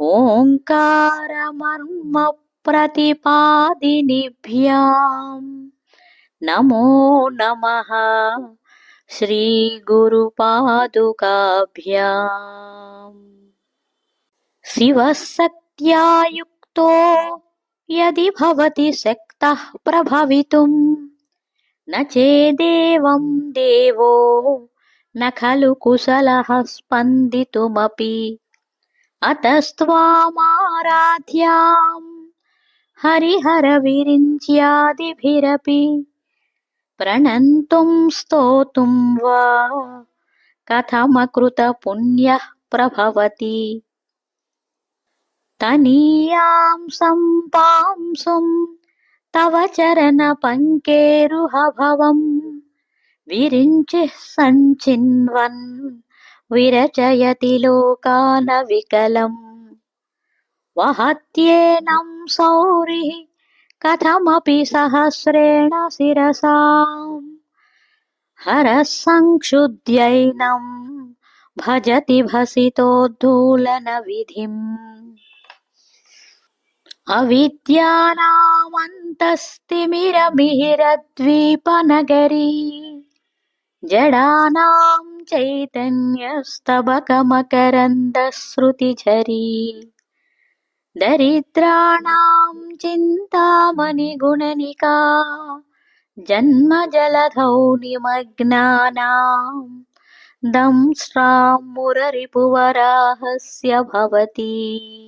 महाविभूत्य ओङ्कारमर्मप्रतिपादिनिभ्यां नमो नमः श्रीगुरुपादुकाभ्याम् शिवः शक्त्या युक्तो यदि भवति शक्तः प्रभवितुम् न चेदेवं देवो न खलु कुशलः स्पन्दितुमपि अतस्त्वामाराध्याम् हरिहरविरिञ्च्यादिभिरपि प्रणन्तुं स्तोतुं वा कथमकृतपुण्यः प्रभवति तनीयां सम्पांसुं तव चरणपङ्केरुहभवम् विरिञ्चिः सञ्चिन्वन् विरचयति लोकानविकलम् वहत्येनं सौरिः कथमपि सहस्रेण शिरसाम्। हरः संक्षुद्यैनं भजति भसितोद्धूलनविधिम् अविद्यानामन्तस्तिमिरमिहिरद्वीपनगरी। जडानां चैतन्यस्तबकमकरन्दश्रुतिझरी दरिद्राणां चिन्तामणिगुणनिका। जन्मजलधौ निमग्नानां दंष्ट्रां मुररिपुवराहस्य भवति।